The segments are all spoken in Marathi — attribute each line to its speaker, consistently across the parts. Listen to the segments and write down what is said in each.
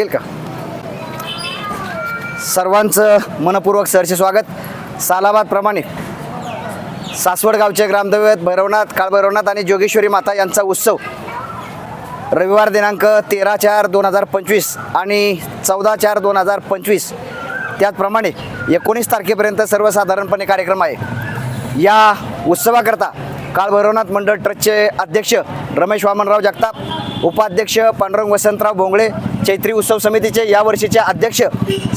Speaker 1: लागेल का? सर्वांचं मनपूर्वक सरचे स्वागत. सालाबादप्रमाणे सासवड गावचे ग्रामदैवत भैरवनाथ काळभैरवनाथ आणि जोगेश्वरी माता यांचा उत्सव रविवार दिनांक तेरा चार दोन हजार पंचवीस आणि चौदा चार दोन हजार पंचवीस. त्याचप्रमाणे एकोणीस तारखेपर्यंत सर्वसाधारणपणे कार्यक्रम आहे. या उत्सवाकरता काळभैरवनाथ मंडळ ट्रस्टचे अध्यक्ष रमेश वामनराव जगताप उपाध्यक्ष पांडुरंग वसंतराव भोंगळे चैत्री उत्सव समितीचे यावर्षीचे अध्यक्ष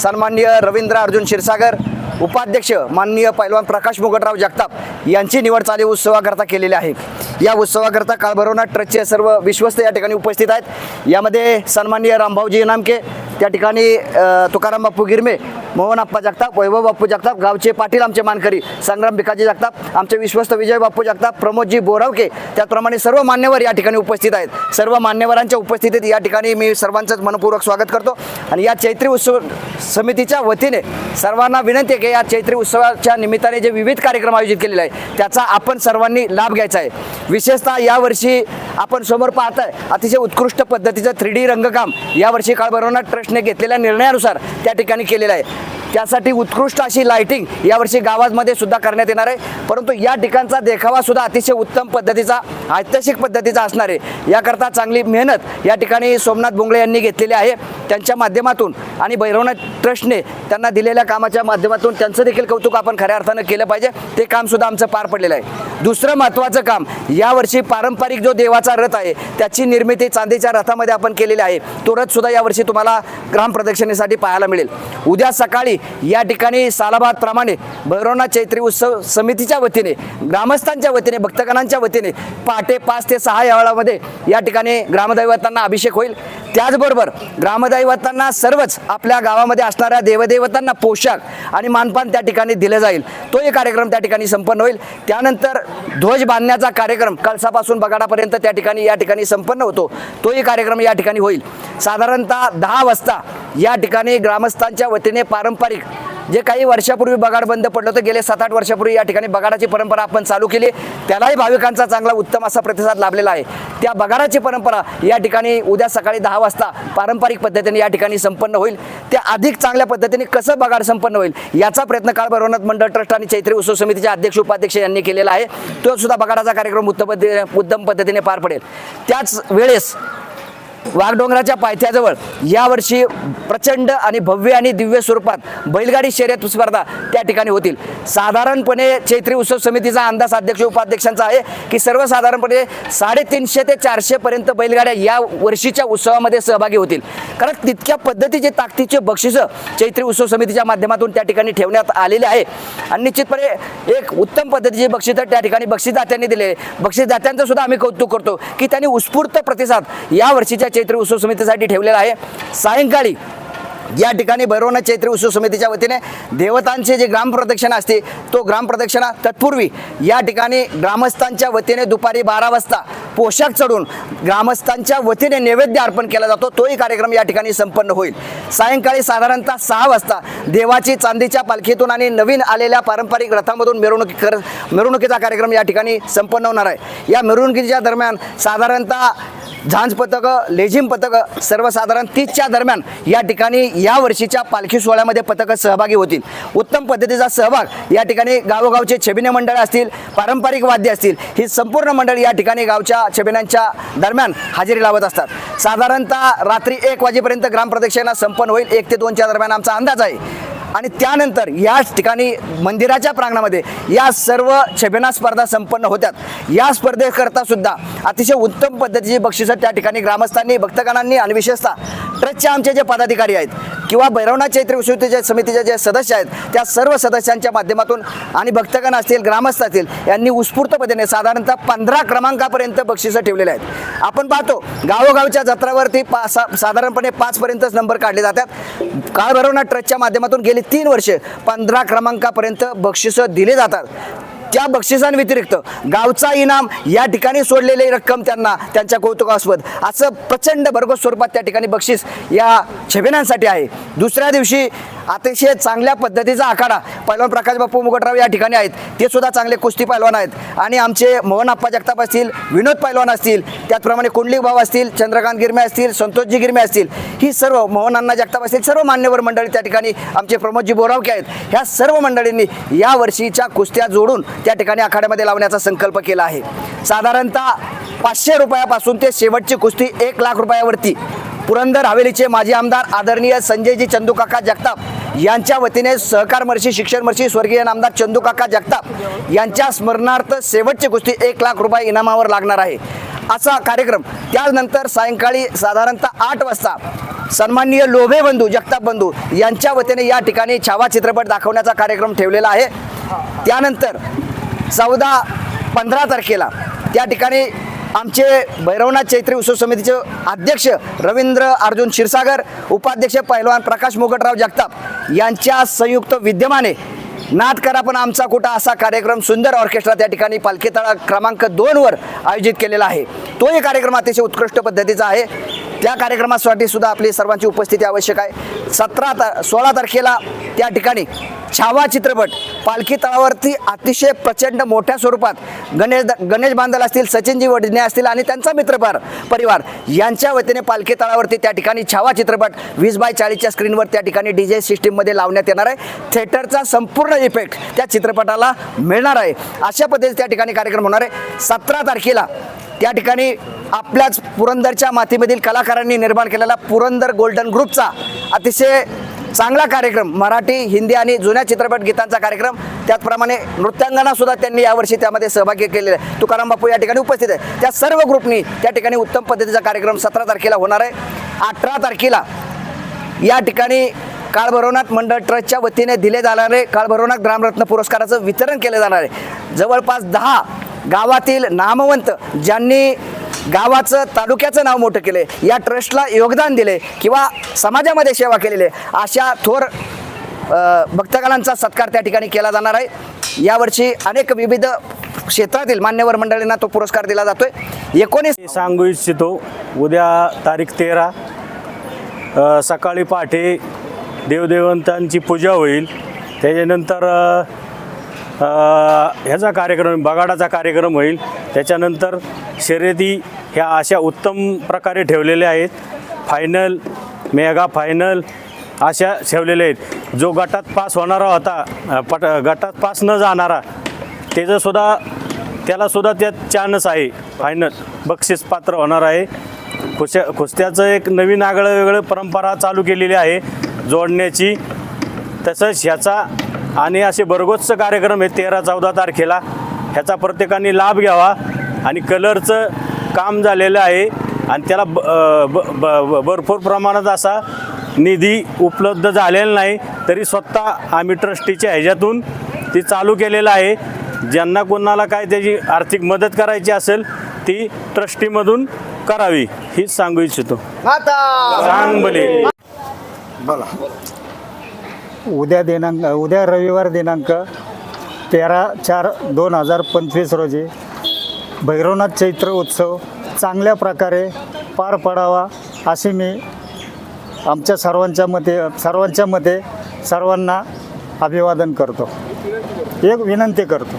Speaker 1: सन्माननीय रवींद्र अर्जुन क्षीरसागर उपाध्यक्ष माननीय पैलवान प्रकाश मुगटराव जगताप यांची निवड चाली उत्सवाकरता केलेली आहे. या उत्सवाकरता काळभैरवनाथ ट्रस्टचे सर्व विश्वस्त या ठिकाणी उपस्थित आहेत. यामध्ये सन्माननीय रामभाऊजी नामके त्या ठिकाणी तुकाराम बाप्पू गिरमे मोहन आप्पा जगताप वैभव बाप्पू जगताप गावचे पाटील आमचे मानकरी संग्राम भिकाजी जगताप आमचे विश्वस्त विजय बाप्पू जगताप प्रमोदजी बोरावके त्याचप्रमाणे सर्व मान्यवर या ठिकाणी उपस्थित आहेत. सर्व मान्यवरांच्या उपस्थितीत या ठिकाणी मी सर्वांचंच मनपूर्वक स्वागत करतो. आणि या चैत्री उत्सव समितीच्या वतीने सर्वांना विनंती आहे की या चैत्री उत्सवाच्या निमित्ताने जे विविध कार्यक्रम आयोजित केलेले आहे त्याचा आपण सर्वांनी लाभ घ्यायचा आहे. विशेषतः यावर्षी आपण समोर पाहताय अतिशय उत्कृष्ट पद्धतीचं थ्री डी रंगकाम यावर्षी काळभैरवनाथ ट्रस्टने घेतलेल्या निर्णयानुसार त्या ठिकाणी केलेलं आहे. त्यासाठी उत्कृष्ट अशी लाइटिंग यावर्षी गावामध्ये सुद्धा करण्यात येणार आहे. परंतु या ठिकाणचा देखावा सुद्धा अतिशय उत्तम पद्धतीचा ऐतिहासिक पद्धतीचा असणार आहे. याकरता चांगली मेहनत या ठिकाणी सोमनाथ बोंगळे यांनी घेतलेली आहे. त्यांच्या माध्यमातून आणि भैरवनाथ ट्रस्टने त्यांना दिलेल्या कामाच्या माध्यमातून त्यांचं देखील कौतुक आपण खऱ्या अर्थानं केलं पाहिजे. ते कामसुद्धा आमचं पार पडलेलं आहे. दुसरं महत्त्वाचं काम यावर्षी पारंपरिक जो देवाचा रथ आहे त्याची निर्मिती चांदीच्या रथामध्ये आपण केलेली आहे. तो रथसुद्धा यावर्षी तुम्हाला ग्राम प्रदक्षिणेसाठी पाहायला मिळेल. उद्या सकाळी या ठिकाणी सालाबाद प्रमाणे भैरवनाथ चैत्री उत्सव समितीच्या वतीने ग्रामस्थांच्या वतीने भक्तगणांच्या वतीने पहाटे पाच ते सहा या वेळामध्ये या ठिकाणी ग्रामदैवतांना अभिषेक होईल. त्याचबरोबर ग्रामदैवतांना सर्वच आपल्या गावामध्ये असणाऱ्या देवदेवतांना पोशाख आणि मानपान त्या ठिकाणी दिलं जाईल. तोही कार्यक्रम त्या ठिकाणी संपन्न होईल. त्यानंतर ध्वज बांधण्याचा कार्यक्रम कळसापासून बगाडापर्यंत त्या ठिकाणी या ठिकाणी संपन्न होतो. तोही कार्यक्रम या ठिकाणी होईल. साधारणतः दहा वाजता या ठिकाणी ग्रामस्थांच्या वतीने पारंपरिक जे काही वर्षापूर्वी बगाड बंद पडलं होतं गेले सात आठ वर्षापूर्वी या ठिकाणी बगाडाची परंपरा आपण चालू केली. त्यालाही भाविकांचा चांगला उत्तम असा प्रतिसाद लाभलेला आहे. त्या बगाडाची परंपरा या ठिकाणी उद्या सकाळी दहा वाजता पारंपरिक पद्धतीने या ठिकाणी संपन्न होईल. त्या अधिक चांगल्या पद्धतीने कसं बगाड संपन्न होईल याचा प्रयत्न काळ भैरवनाथ मंडळ ट्रस्ट आणि चैत्री उत्सव समितीचे अध्यक्ष उपाध्यक्ष यांनी केलेला आहे. तो सुद्धा बगाडाचा कार्यक्रम उत्तम पद्धतीने उत्तम पद्धतीने पार पडेल. त्याच वेळेस वाघडोंगराच्या पायथ्याजवळ यावर्षी प्रचंड आणि भव्य आणि दिव्य स्वरूपात बैलगाडी शर्यत स्पर्धा त्या ठिकाणी होतील. साधारणपणे चैत्री उत्सव समितीचा अंदाज अध्यक्ष उपाध्यक्षांचा आहे की सर्वसाधारणपणे साडेतीनशे ते चारशेपर्यंत बैलगाड्या या वर्षीच्या उत्सवामध्ये सहभागी होतील. कारण तितक्या पद्धतीचे ताकदीचे बक्षिसं चैत्री उत्सव समितीच्या माध्यमातून त्या ठिकाणी ठेवण्यात आलेले आहे. आणि निश्चितपणे एक उत्तम पद्धतीचे बक्षिसं त्या ठिकाणी बक्षीसदात्यांनी दिले बक्षीसदात्यांचं सुद्धा आम्ही कौतुक करतो की त्यांनी उत्स्फूर्त प्रतिसाद या वर्षीच्या चैत्र उत्सव समितीसाठी ठेवलेला आहे. सायंकाळी या ठिकाणी भैरवनाथ चैत्र उत्सव समितीच्या वतीने देवतांचे जे ग्रामप्रदक्षिणा असते तो ग्रामप्रदक्षिणा तत्पूर्वी या ठिकाणी ग्रामस्थांच्या वतीने दुपारी बारा वाजता पोशाख चढून ग्रामस्थांच्या वतीने नैवेद्य अर्पण केला जातो. तोही कार्यक्रम या ठिकाणी संपन्न होईल. सायंकाळी साधारणतः सहा वाजता देवाची चांदीच्या पालखीतून आणि नवीन आलेल्या पारंपरिक रथामधून मिरवणुकी कर मिरवणुकीचा कार्यक्रम या ठिकाणी संपन्न होणार आहे. या मिरवणुकीच्या दरम्यान साधारणतः झांज पथकं लेझिम पथकं सर्वसाधारण तीसच्या दरम्यान या ठिकाणी या वर्षीच्या पालखी सोहळ्यामध्ये पथकं सहभागी होतील. उत्तम पद्धतीचा सहभाग या ठिकाणी गावोगावचे छबिने मंडळ असतील पारंपरिक वाद्य असतील ही संपूर्ण मंडळ या ठिकाणी गावच्या छबिन्यांच्या दरम्यान हजेरी लावत असतात. साधारणतः रात्री एक वाजेपर्यंत ग्रामप्रदक्षिणा संपन्न होईल. एक ते दोनच्या दरम्यान आमचा अंदाज आहे. आणि त्यानंतर याच ठिकाणी मंदिराच्या प्रांगणामध्ये या सर्व छबिना स्पर्धा संपन्न होत्यात. या स्पर्धेकरता सुद्धा अतिशय उत्तम पद्धतीची बक्षिसं त्या ठिकाणी ग्रामस्थांनी भक्तगणांनी आणि विशेषतः ट्रस्टचे आमचे जे पदाधिकारी आहेत किंवा भैरवनाथ चैत्र विश्वविद्यालय समितीचे जे सदस्य आहेत त्या सर्व सदस्यांच्या माध्यमातून आणि भक्तगण असतील ग्रामस्थ असतील यांनी उत्स्फूर्त पद्धतीने साधारणतः पंधरा क्रमांकापर्यंत बक्षिसं ठेवलेले आहेत. आपण पाहतो गावोगावच्या जत्रावरती पा सा साधारणपणे पाचपर्यंतच नंबर काढले जातात. काळ भैरवनाथ ट्रस्टच्या माध्यमातून गेली तीन वर्षे पंधरा क्रमांकापर्यंत बक्षिसं दिले जातात. त्या बक्षिसांव्यतिरिक्त गावचा इनाम या ठिकाणी सोडलेली रक्कम त्यांना त्यांच्या कौतुकास्पद. असं प्रचंड भरघोस स्वरूपात त्या ठिकाणी बक्षीस या छबिनांसाठी आहे. दुसऱ्या दिवशी अतिशय चांगल्या पद्धतीचा आखाडा पैलवान प्रकाश बापू मुगटराव या ठिकाणी आहेत. ते सुद्धा चांगले कुस्ती पैलवान आहेत. आणि आमचे मोहन आप्पा जगताप असतील विनोद पैलवान असतील त्याचप्रमाणे कुंडलिक भाऊ असतील चंद्रकांत गिरमे असतील संतोषजी गिरमे असतील ही सर्व मोहन अण्णा जगताप असतील सर्व मान्यवर मंडळी त्या ठिकाणी आमचे प्रमोदजी बोरावके आहेत. ह्या सर्व मंडळींनी या वर्षीच्या कुस्त्या जोडून त्या ठिकाणी आखाड्यामध्ये लावण्याचा संकल्प केला आहे. साधारणतः पाचशे रुपयापासून ते शेवटची कुस्ती एक लाख रुपयावरती. पुरंदर हवेलीचे माजी आमदार आदरणीय संजयजी चंदूकाका जगताप यांच्या वतीने सहकार मर्षी शिक्षण मर्षी स्वर्गीय नामदार चंदूकाका जगताप यांच्या स्मरणार्थ शेवटची कुस्ती एक लाख रुपये इनामावर लागणार आहे. असा कार्यक्रम त्यानंतर सायंकाळी साधारणतः आठ वाजता सन्माननीय लोभे बंधू जगताप बंधू यांच्या वतीने या ठिकाणी छावा चित्रपट दाखवण्याचा कार्यक्रम ठेवलेला आहे. त्यानंतर चौदा पंधरा तारखेला. त्या ठिकाणी आमचे भैरवनाथ चैत्री उत्सव समितीचे अध्यक्ष रवींद्र अर्जुन क्षीरसागर उपाध्यक्ष पैलवान प्रकाश मुगटराव जगताप यांच्या संयुक्त विद्यमाने नाद करा पण आमचा कुठा असा कार्यक्रम सुंदर ऑर्केस्ट्रा त्या ठिकाणी पालखी तळा क्रमांक दोनवर आयोजित केलेला आहे. तोही कार्यक्रम अतिशय उत्कृष्ट पद्धतीचा आहे. त्या कार्यक्रमासाठी सुद्धा आपली सर्वांची उपस्थिती आवश्यक आहे. सतरा ता सोळा तारखेला त्या ठिकाणी छावा चित्रपट पालखी तळावरती अतिशय प्रचंड मोठ्या स्वरूपात गणेश गणेश बांधल असतील सचिनजी वडणे असतील आणि त्यांचा मित्रपार परिवार यांच्या वतीने पालखी तळावरती त्या ठिकाणी छावा चित्रपट वीस बाय चाळीसच्या स्क्रीनवर त्या ठिकाणी डी जे सिस्टीममध्ये लावण्यात येणार आहे. थिएटरचा संपूर्ण इफेक्ट त्या चित्रपटाला मिळणार आहे. अशा पद्धतीने त्या ठिकाणी कार्यक्रम होणार आहे. सतरा तारखेला त्या ठिकाणी आपल्याच पुरंदरच्या मातीमधील कलाकारांनी निर्माण केलेला पुरंदर गोल्डन ग्रुपचा अतिशय चांगला कार्यक्रम मराठी हिंदी आणि जुन्या चित्रपट गीतांचा कार्यक्रम. त्याचप्रमाणे नृत्यांगना सुद्धा त्यांनी यावर्षी त्यामध्ये सहभागी केलेला आहे. तुकाराम बापू या ठिकाणी उपस्थित आहे त्या सर्व ग्रुपनी त्या ठिकाणी उत्तम पद्धतीचा कार्यक्रम सतरा तारखेला होणार आहे. अठरा तारखेला या ठिकाणी काळभैरवनाथ मंडळ ट्रस्टच्या वतीने दिले जाणारे काळभैरवनाथ ग्रामरत्न पुरस्काराचं वितरण केलं जाणार आहे. जवळपास दहा गावातील नामवंत ज्यांनी गावाचं तालुक्याचं नाव मोठं केले या ट्रस्टला योगदान दिले किंवा समाजामध्ये सेवा केलेले अशा थोर भक्तगणांचा सत्कार त्या ठिकाणी केला जाणार आहे. यावर्षी अनेक विविध क्षेत्रातील मान्यवर मंडळींना तो पुरस्कार दिला जातोय. एकोणीस
Speaker 2: सांगू इच्छितो उद्या तारीख तेरा सकाळी पहाटे देवदेवंतांची पूजा होईल. त्याच्यानंतर ह्याचा कार्यक्रम बगाडाचा कार्यक्रम होईल. त्याच्यानंतर शर्यती ह्या अशा उत्तम प्रकारे ठेवलेल्या आहेत. फायनल मेगा फायनल अशा ठेवलेल्या आहेत. जो गटात पास होणारा होता पट गटात पास न जाणारा त्याचंसुद्धा त्यालासुद्धा त्यात चान्स आहे. फायनल बक्षीस पात्र होणार आहे. खुश्या कुस्त्याचं एक नवीन आगळं वेगळं परंपरा चालू केलेली आहे. जोडण्याची. तसंच ह्याचा आणि असे भरगोच कार्यक्रम आहेत तेरा चौदा तारखेला ह्याचा प्रत्येकाने लाभ घ्यावा. आणि कलरचं काम झालेलं आहे. आणि त्याला ब भरपूर प्रमाणात असा निधी उपलब्ध झालेला नाही तरी स्वतः आम्ही ट्रस्टीच्या ह्याच्यातून ती चालू केलेलं आहे. ज्यांना कोणाला काय त्याची आर्थिक मदत करायची असेल ती ट्रस्टीमधून करावी हीच सांगू इच्छितो. सांग भले
Speaker 3: उद्या दिनांक उद्या रविवार दिनांक तेरा चार दोन हजार पंचवीस रोजी भैरवनाथ चैत्र उत्सव चांगल्या प्रकारे पार पडावा अशी मी आमच्या सर्वांच्या मते सर्वांच्या मते सर्वांना अभिवादन करतो. एक विनंती करतो.